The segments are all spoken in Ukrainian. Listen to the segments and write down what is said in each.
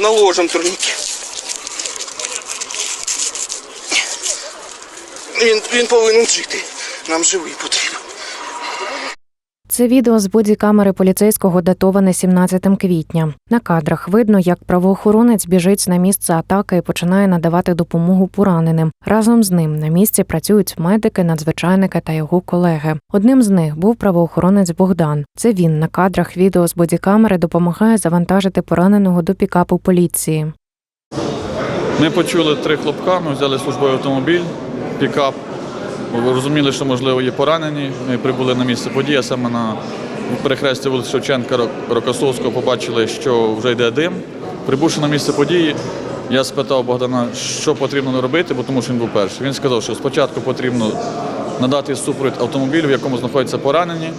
Наложим турніки. Він, він повинен жити. Нам живий потрібен. Це відео з бодікамери поліцейського датоване 17 квітня. На кадрах видно, як правоохоронець біжить на місце атаки і починає надавати допомогу пораненим. Разом з ним на місці працюють медики, надзвичайники та його колеги. Одним з них був правоохоронець Богдан. Це він на кадрах відео з бодікамери допомагає завантажити пораненого до пікапу поліції. Ми почули три хлопка, ми взяли службовий автомобіль, пікап. Ми розуміли, що можливо є поранені. Ми прибули на місце події, а саме на перехресті вулиці Шевченка Рокосовського побачили, що вже йде дим. Прибувши на місце події, я спитав Богдана, що потрібно робити, бо тому що він був перший. Він сказав, що спочатку потрібно надати супровід автомобілю, в якому знаходяться поранені.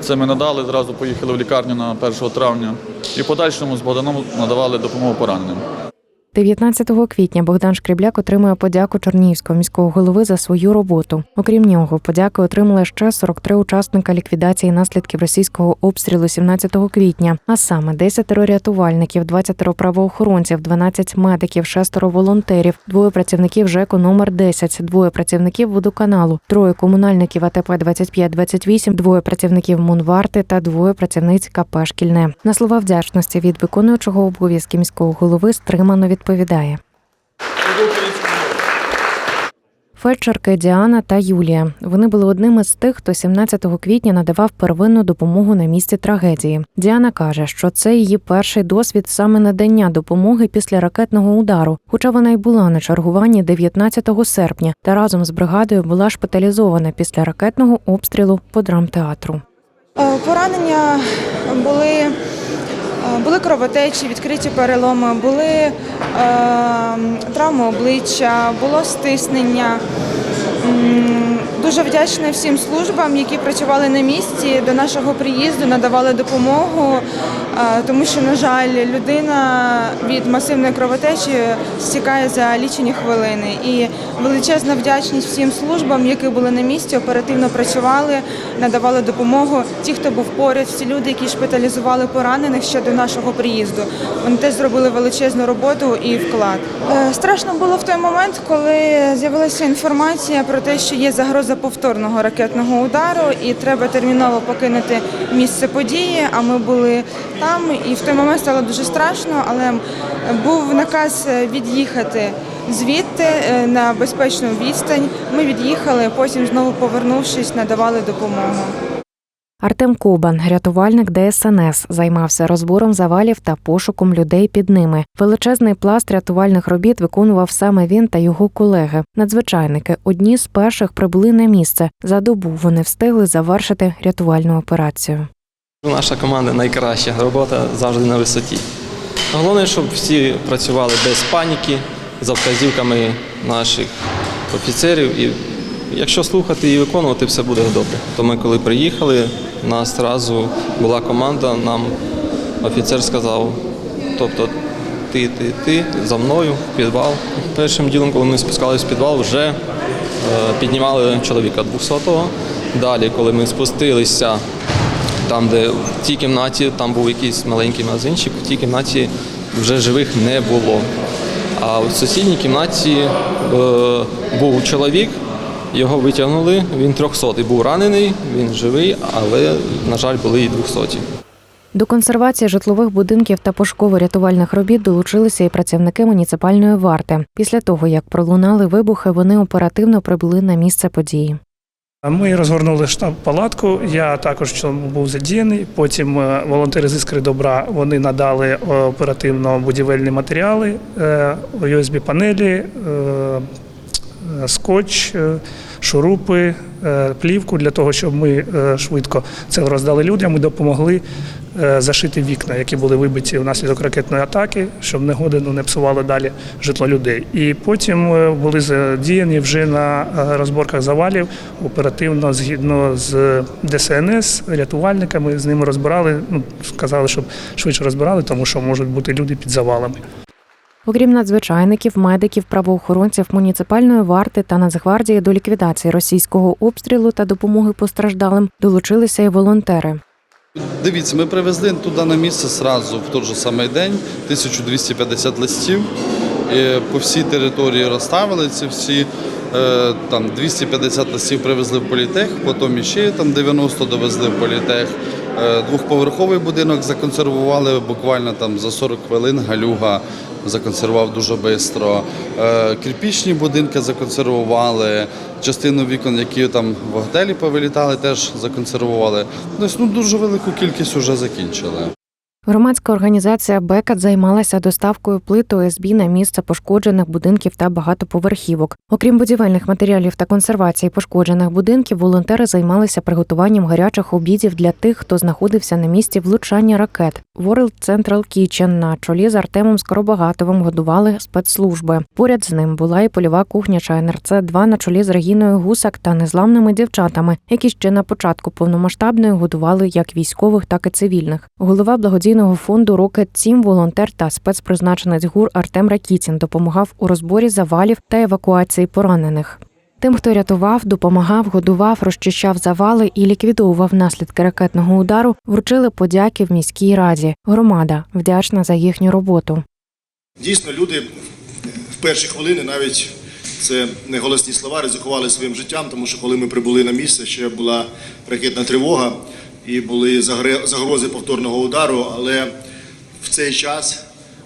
Це ми надали, зразу поїхали в лікарню на 1 травня і в подальшому з Богданом надавали допомогу пораненим. 19 квітня Богдан Шкрібляк отримує подяку Чорнігівського міського голови за свою роботу. Окрім нього, подяки отримали ще 43 учасника ліквідації наслідків російського обстрілу 17 квітня, а саме 10 рятувальників, 20 правоохоронців, 12 медиків, 6 волонтерів, двоє працівників ЖЕКу номер 10, двоє працівників водоканалу, троє комунальників АТП 2528, двоє працівників Мунварти та двоє працівниць КП «Шкільне». На слова вдячності від виконуючого обов'язки міського голови стримано відповідає. Фельдшерки Діана та Юлія. Вони були одними з тих, хто 17 квітня надавав первинну допомогу на місці трагедії. Діана каже, що це її перший досвід саме надання допомоги після ракетного удару, хоча вона й була на чергуванні 19 серпня та разом з бригадою була шпиталізована після ракетного обстрілу по драмтеатру. Е, Поранення були, були кровотечі, відкриті переломи, були е, травми обличчя, було стиснення. Дуже вдячна всім службам, які працювали на місці до нашого приїзду, надавали допомогу, тому що, на жаль, людина від масивної кровотечі стікає за лічені хвилини. І величезна вдячність всім службам, які були на місці, оперативно працювали, надавали допомогу. Ті, хто був поряд, всі люди, які шпиталізували поранених ще до нашого приїзду. Вони теж зробили величезну роботу і вклад. Е, Страшно було в той момент, коли з'явилася інформація про те, що є загроза повторного ракетного удару, і треба терміново покинути місце події. А ми були там, і в той момент стало дуже страшно, але був наказ е, від'їхати звідти е, на безпечну відстань. Ми від'їхали, потім знову повернувшись, надавали допомогу. Артем Кобан, рятувальник ДСНС, займався розбором завалів та пошуком людей під ними. Величезний пласт рятувальних робіт виконував саме він та його колеги. Надзвичайники одні з перших прибули на місце. За добу вони встигли завершити рятувальну операцію. Наша команда найкраща, робота завжди на висоті. Головне, щоб всі працювали без паніки, за вказівками наших офіцерів. І якщо слухати і виконувати, все буде добре. То ми, коли приїхали, нас одразу була команда, нам офіцер сказав, тобто ти, ти, ти за мною в підвал. Першим ділом, коли ми спускалися в підвал, вже е, піднімали чоловіка 200-го. Далі, коли ми спустилися там, де в тій кімнаті, там був якийсь маленький магазинчик, в тій кімнаті вже живих не було. А в сусідній кімнаті е, був чоловік, його витягнули, він 300 був ранений, він живий, але, на жаль, були і 200. До консервації житлових будинків та пошуково-рятувальних робіт долучилися і працівники муніципальної варти. Після того, як пролунали вибухи, вони оперативно прибули на місце події. Ми розгорнули штаб-палатку. Я також був задіяний. Потім е, волонтери з іскри добра вони надали е, оперативно будівельні матеріали, usb панелі, е, е, скотч, е, шурупи, е, плівку для того, щоб ми е, швидко це роздали людям. Ми допомогли е, зашити вікна, які були вибиті внаслідок ракетної атаки, щоб негодину не псувало далі житло людей. І потім е, були задіяні вже на е, розборках завалів оперативно згідно з ДСНС, рятувальниками з ними розбирали. Ну сказали, щоб швидше розбирали, тому що можуть бути люди під завалами. Окрім надзвичайників, медиків, правоохоронців, муніципальної варти та Нацгвардії до ліквідації російського обстрілу та допомоги постраждалим долучилися й волонтери. Дивіться, ми привезли туди на місце сразу в той же самий день 1250 листів. І по всій території розставили ці всі. Е, Там 250 листів привезли в політех, потім іще там 90 довезли в політех. Е, Двохповерховий будинок законсервували буквально там за 40 хвилин. Галюга законсервував дуже швидко. Кирпічні будинки законсервували. Частину вікон, які там в готелі повилітали, теж законсервували. Тобто, ну, дуже велику кількість вже закінчили. Громадська організація Бекет займалася доставкою плит ОСБ на місце пошкоджених будинків та багатоповерхівок. Окрім будівельних матеріалів та консервації пошкоджених будинків, волонтери займалися приготуванням гарячих обідів для тих, хто знаходився на місці влучання ракет. World Central Kitchen на чолі з Артемом Скоробагатовим годували спецслужби. Поряд з ним була і польова кухня ЧНРЦ 2 на чолі з Регіною Гусак та незламними дівчатами, які ще на початку повномасштабної годували як військових, так і цивільних. Голова благодійного фонду Рокет Тім, волонтер та спецпризначенець ГУР Артем Ракіцін допомагав у розборі завалів та евакуації поранених. Тим, хто рятував, допомагав, годував, розчищав завали і ліквідовував наслідки ракетного удару, вручили подяки в міській раді. Громада вдячна за їхню роботу. Дійсно, люди в перші хвилини навіть це не голосні слова, ризикували своїм життям, тому що коли ми прибули на місце, ще була ракетна тривога і були загрози повторного удару. Але в цей час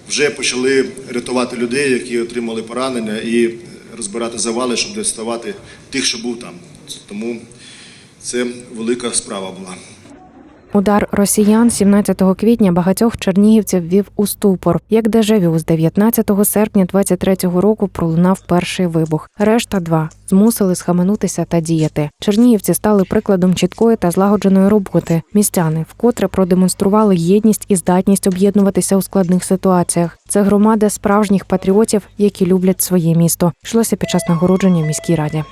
вже почали рятувати людей, які отримали поранення, і розбирати завали, щоб доставати тих, що був там. Тому це велика справа була. Удар росіян 17 квітня багатьох чернігівців ввів у ступор. Як дежавю з 19 серпня 23-го року пролунав перший вибух. Решта два змусили схаменутися та діяти. Чернігівці стали прикладом чіткої та злагодженої роботи. Містяни вкотре продемонстрували єдність і здатність об'єднуватися у складних ситуаціях. Це громада справжніх патріотів, які люблять своє місто. Йшлося під час нагородження в міській раді.